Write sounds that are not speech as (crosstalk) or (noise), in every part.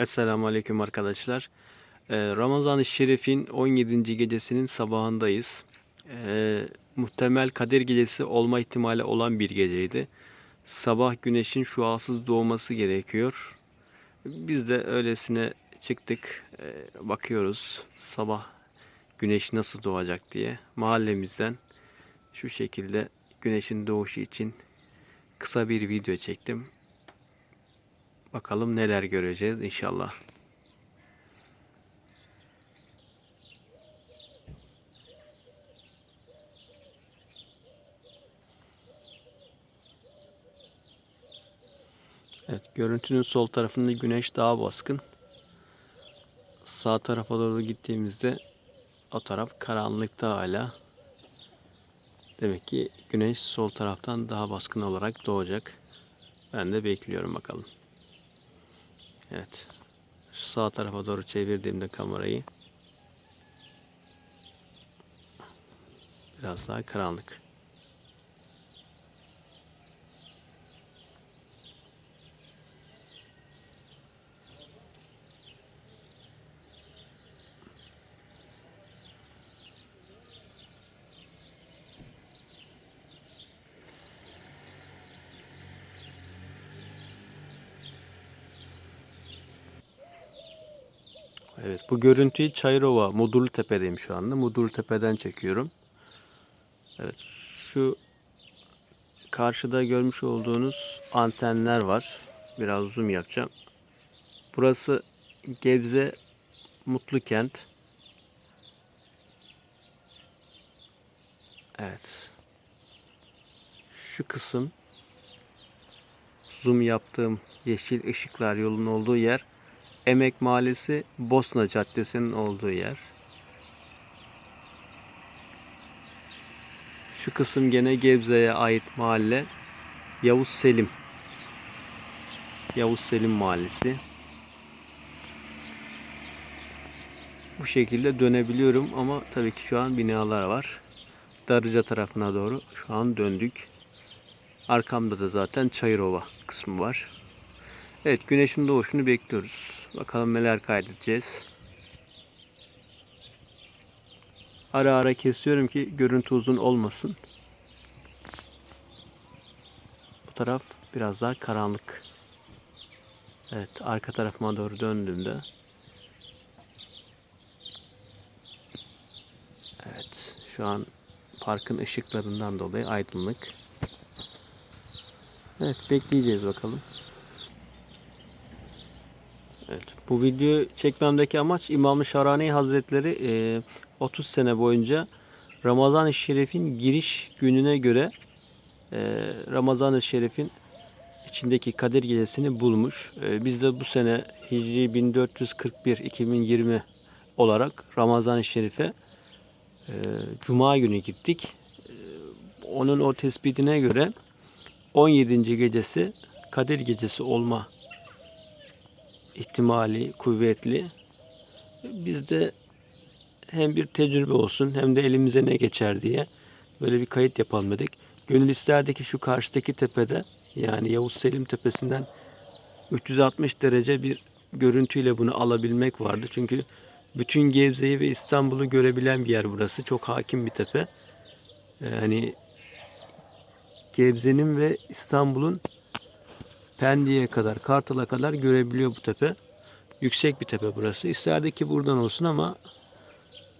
Esselamu Aleyküm arkadaşlar. Ee, Ramazan-ı Şerif'in 17. gecesinin sabahındayız. Ee, muhtemel Kadir Gecesi olma ihtimali olan bir geceydi. Sabah güneşin şuasız doğması gerekiyor. Biz de öylesine çıktık. Ee, bakıyoruz sabah güneş nasıl doğacak diye. Mahallemizden şu şekilde güneşin doğuşu için kısa bir video çektim. Bakalım neler göreceğiz inşallah. Evet, görüntünün sol tarafında güneş daha baskın. Sağ tarafa doğru gittiğimizde o taraf karanlıkta hala. Demek ki güneş sol taraftan daha baskın olarak doğacak. Ben de bekliyorum bakalım. Evet. Şu sağ tarafa doğru çevirdiğimde kamerayı biraz daha karanlık. Evet bu görüntüyü Çayırova Mudurlu Tepe'deyim şu anda. Mudurlu Tepe'den çekiyorum. Evet şu karşıda görmüş olduğunuz antenler var. Biraz zoom yapacağım. Burası Gebze Mutlu Kent. Evet. Şu kısım zoom yaptığım yeşil ışıklar yolun olduğu yer Emek Mahallesi Bosna Caddesi'nin olduğu yer. Şu kısım gene Gebze'ye ait mahalle. Yavuz Selim. Yavuz Selim Mahallesi. Bu şekilde dönebiliyorum ama tabii ki şu an binalar var. Darıca tarafına doğru şu an döndük. Arkamda da zaten Çayırova kısmı var. Evet güneşin doğuşunu bekliyoruz. Bakalım neler kaydedeceğiz. Ara ara kesiyorum ki görüntü uzun olmasın. Bu taraf biraz daha karanlık. Evet arka tarafıma doğru döndüğümde Evet şu an parkın ışıklarından dolayı aydınlık. Evet bekleyeceğiz bakalım. Evet, bu video çekmemdeki amaç İmam-ı Şarani Hazretleri e, 30 sene boyunca Ramazan-ı Şerif'in giriş gününe göre e, Ramazan-ı Şerif'in içindeki Kadir Gecesi'ni bulmuş. E, biz de bu sene Hicri 1441 2020 olarak Ramazan-ı Şerif'e e, Cuma günü gittik. E, onun o tespitine göre 17. gecesi Kadir Gecesi olma ihtimali kuvvetli. Biz de hem bir tecrübe olsun hem de elimize ne geçer diye böyle bir kayıt yapalım dedik. Gönül isterdi ki şu karşıdaki tepede yani Yavuz Selim Tepesi'nden 360 derece bir görüntüyle bunu alabilmek vardı. Çünkü bütün Gebze'yi ve İstanbul'u görebilen bir yer burası. Çok hakim bir tepe. Yani Gebze'nin ve İstanbul'un Pendik'e kadar, Kartal'a kadar görebiliyor bu tepe. Yüksek bir tepe burası. İsterdik ki buradan olsun ama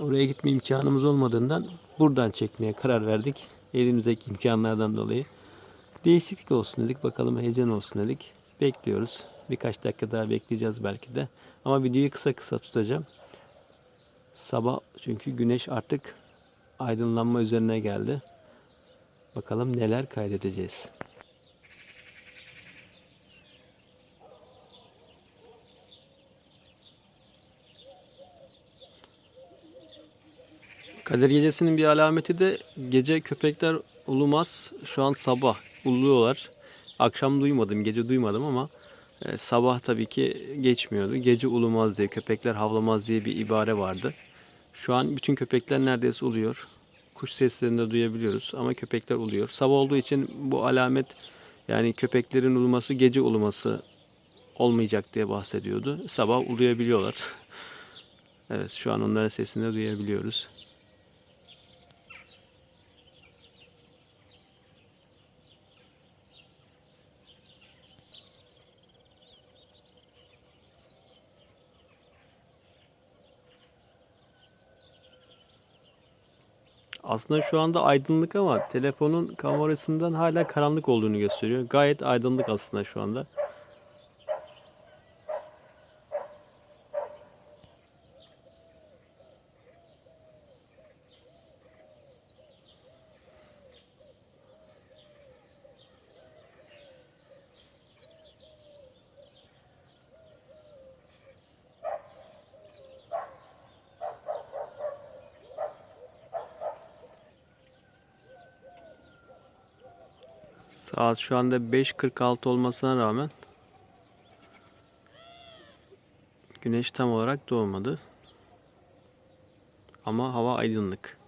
oraya gitme imkanımız olmadığından buradan çekmeye karar verdik. Elimizdeki imkanlardan dolayı. Değişiklik olsun dedik. Bakalım heyecan olsun dedik. Bekliyoruz. Birkaç dakika daha bekleyeceğiz belki de. Ama videoyu kısa kısa tutacağım. Sabah çünkü güneş artık aydınlanma üzerine geldi. Bakalım neler kaydedeceğiz. Kadir Gecesi'nin bir alameti de gece köpekler ulumaz. Şu an sabah uluyorlar. Akşam duymadım, gece duymadım ama e, sabah tabii ki geçmiyordu. Gece ulumaz diye, köpekler havlamaz diye bir ibare vardı. Şu an bütün köpekler neredeyse uluyor. Kuş seslerini de duyabiliyoruz ama köpekler uluyor. Sabah olduğu için bu alamet yani köpeklerin uluması gece uluması olmayacak diye bahsediyordu. Sabah uluyabiliyorlar. (laughs) Evet şu an onların sesini de duyabiliyoruz. Aslında şu anda aydınlık ama telefonun kamerasından hala karanlık olduğunu gösteriyor. Gayet aydınlık aslında şu anda. Saat şu anda 5.46 olmasına rağmen güneş tam olarak doğmadı. Ama hava aydınlık.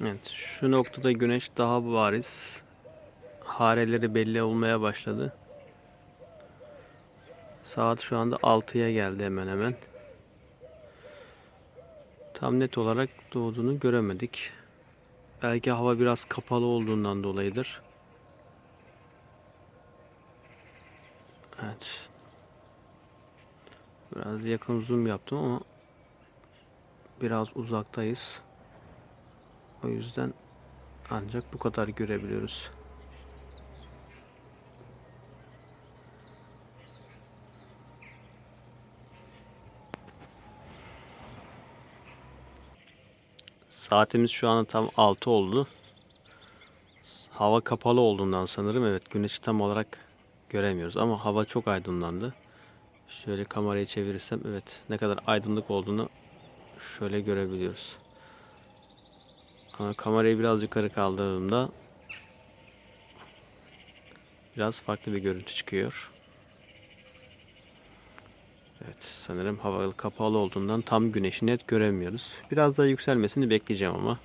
Evet, şu noktada güneş daha bariz. Hareleri belli olmaya başladı. Saat şu anda 6'ya geldi hemen hemen. Tam net olarak doğduğunu göremedik. Belki hava biraz kapalı olduğundan dolayıdır. Evet. Biraz yakın zoom yaptım ama biraz uzaktayız. O yüzden ancak bu kadar görebiliyoruz. Saatimiz şu an tam 6 oldu. Hava kapalı olduğundan sanırım evet güneşi tam olarak göremiyoruz ama hava çok aydınlandı. Şöyle kamerayı çevirirsem evet ne kadar aydınlık olduğunu şöyle görebiliyoruz. Ama kamerayı biraz yukarı kaldırdığımda biraz farklı bir görüntü çıkıyor. Evet sanırım hava kapalı olduğundan tam güneşi net göremiyoruz. Biraz daha yükselmesini bekleyeceğim ama.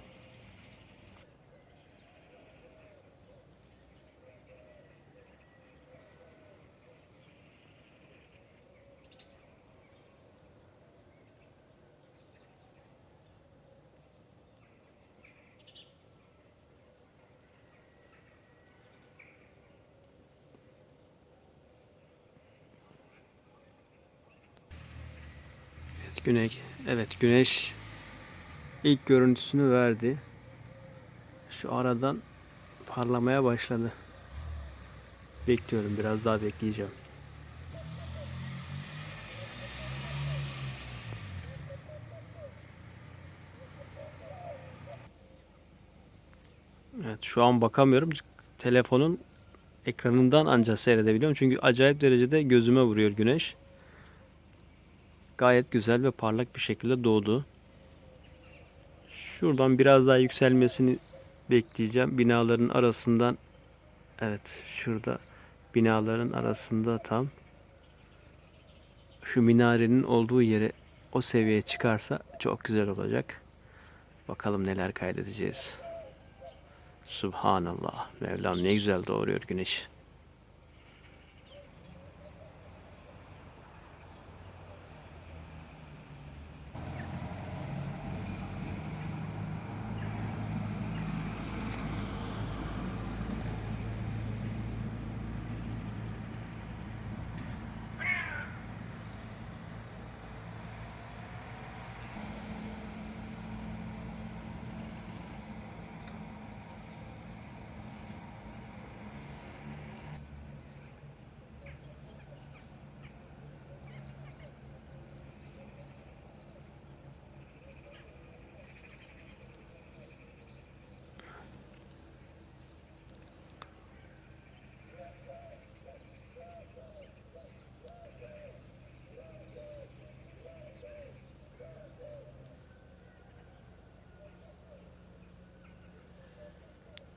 Güneş evet güneş ilk görüntüsünü verdi. Şu aradan parlamaya başladı. Bekliyorum biraz daha bekleyeceğim. Evet şu an bakamıyorum. Telefonun ekranından ancak seyredebiliyorum. Çünkü acayip derecede gözüme vuruyor güneş. Gayet güzel ve parlak bir şekilde doğdu. Şuradan biraz daha yükselmesini bekleyeceğim. Binaların arasından evet şurada binaların arasında tam şu minarenin olduğu yere o seviyeye çıkarsa çok güzel olacak. Bakalım neler kaydedeceğiz. Subhanallah. Mevlam ne güzel doğuruyor güneş.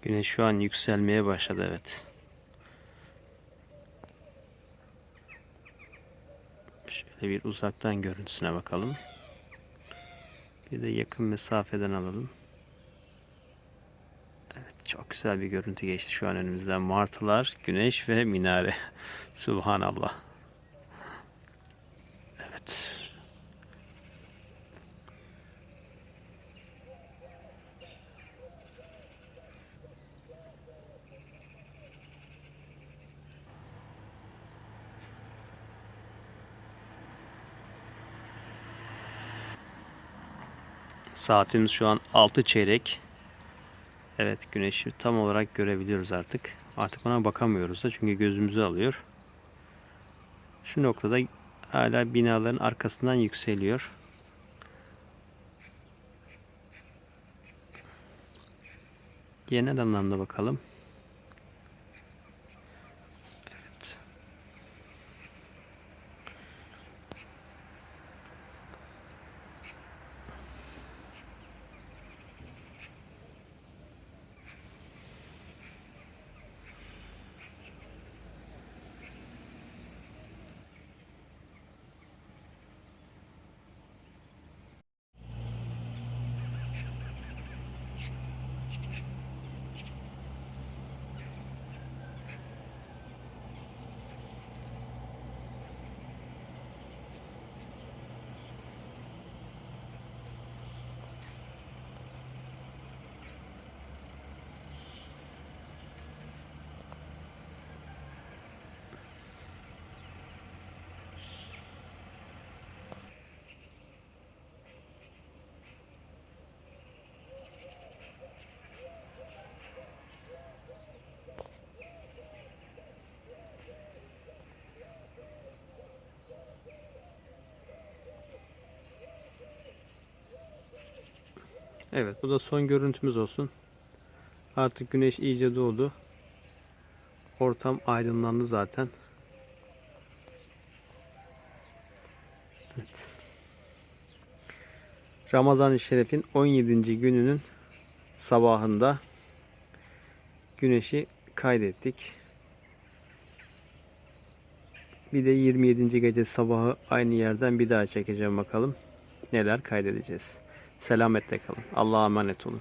Güneş şu an yükselmeye başladı evet. Şöyle bir uzaktan görüntüsüne bakalım. Bir de yakın mesafeden alalım. Evet çok güzel bir görüntü geçti şu an önümüzden. Martılar, güneş ve minare. (laughs) Subhanallah. Evet. Saatimiz şu an 6 çeyrek. Evet güneşi tam olarak görebiliyoruz artık. Artık ona bakamıyoruz da çünkü gözümüzü alıyor. Şu noktada hala binaların arkasından yükseliyor. Genel anlamda bakalım. Evet bu da son görüntümüz olsun. Artık güneş iyice doğdu. Ortam aydınlandı zaten. Evet. Ramazan-ı Şerif'in 17. gününün sabahında güneşi kaydettik. Bir de 27. gece sabahı aynı yerden bir daha çekeceğim bakalım. Neler kaydedeceğiz. Selametle kalın. Allah'a emanet olun.